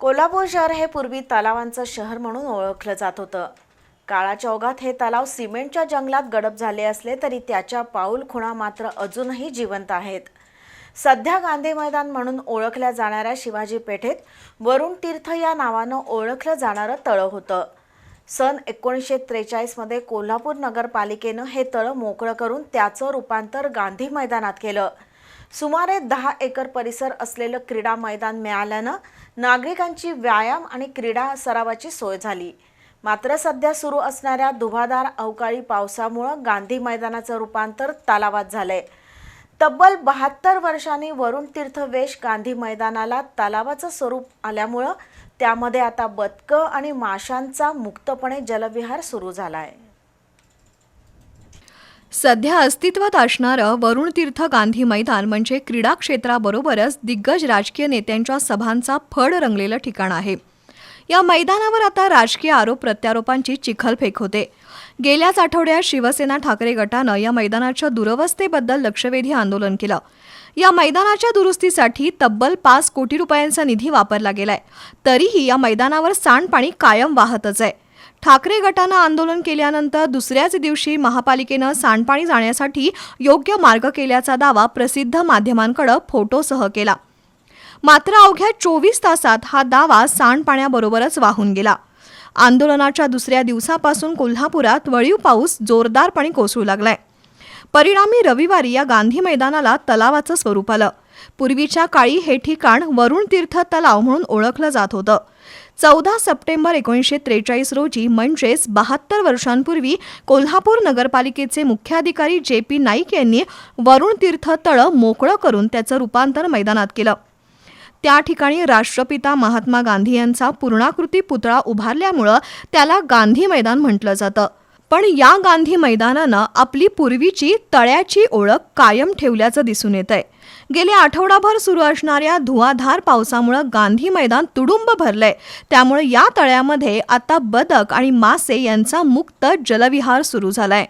कोल्हापूर शहर हे पूर्वी तलावांचं शहर म्हणून ओळखलं जात होतं. काळाच्या ओघात हे तलाव सिमेंटच्या जंगलात गडप झाले असले तरी त्याच्या पाऊल खुणा मात्र अजूनही जिवंत आहेत. सध्या गांधी मैदान म्हणून ओळखल्या जाणाऱ्या शिवाजी पेठेत वरुण तीर्थ या नावानं ओळखलं जाणारं तळं होतं. सन एकोणीसशे त्रेचाळीसमध्ये कोल्हापूर नगरपालिकेनं हे तळं मोकळं करून त्याचं रूपांतर गांधी मैदानात केलं. सुमारे दहा एकर परिसर असलेलं क्रीडा मैदान मिळाल्यानं नागरिकांची व्यायाम आणि क्रीडा सरावाची सोय झाली. मात्र सध्या सुरू असणाऱ्या धुवाधार अवकाळी पावसामुळं गांधी मैदानाचं रूपांतर तलावात झालंय. तब्बल बहात्तर वर्षांनी वरुण तीर्थवेश गांधी मैदानाला तलावाचं स्वरूप आल्यामुळं त्यामध्ये आता बदकं आणि माशांचा मुक्तपणे जलविहार सुरू झाला आहे सध्या अस्तित्वात असणारं वरुण तीर्थ गांधी मैदान म्हणजे क्रीडा क्षेत्राबरोबरच दिग्गज राजकीय नेत्यांच्या सभांचा फड रंगलेलं ठिकाण आहे. या मैदानावर आता राजकीय आरोप प्रत्यारोपांची चिखलफेक होते. गेल्याच आठवड्यात शिवसेना ठाकरे गटानं या मैदानाच्या दुरवस्थेबद्दल लक्षवेधी आंदोलन केलं. या मैदानाच्या दुरुस्तीसाठी तब्बल पाच कोटी रुपयांचा निधी वापरला गेलाय. तरीही या मैदानावर सांडपाणी कायम वाहतच आहे. ठाकरे गटानं आंदोलन केल्यानंतर दुसऱ्याच दिवशी महापालिकेनं सांडपाणी जाण्यासाठी योग्य मार्ग केल्याचा दावा प्रसिद्ध माध्यमांकडे फोटोसह केला. मात्र अवघ्या चोवीस तासात हा दावा सांडपाण्याबरोबरच वाहून गेला. आंदोलनाच्या दुसऱ्या दिवसापासून कोल्हापुरात वळीव पाऊस जोरदारपणे कोसळू लागलाय. परिणामी रविवारी या गांधी मैदानाला तलावाचं स्वरूप आलं. पूर्वीच्या काळी हे ठिकाण वरुण तीर्थ तलाव म्हणून ओळखलं जात होतं. चौदा सप्टेंबर एकोणीसशे त्रेचाळीस रोजी म्हणजेच बहात्तर वर्षांपूर्वी कोल्हापूर नगरपालिकेचे मुख्याधिकारी जे पी नाईक यांनी वरुण तीर्थ तळं मोकळं करून त्याचं रूपांतर मैदानात केलं. त्या ठिकाणी राष्ट्रपिता महात्मा गांधी यांचा पूर्णाकृती पुतळा उभारल्यामुळं त्याला गांधी मैदान म्हटलं जातं. पण या गांधी मैदानानं आपली पूर्वीची तळ्याची ओळख कायम ठेवल्याचं दिसून येत आहे गेल्या आठवडाभर सुरू असणाऱ्या धुवाधार पावसामुळं गांधी मैदान तुडुंब भरलंय. त्यामुळे या तळ्यामध्ये आता बदक आणि मासे यांचा मुक्त जलविहार सुरू झालाय.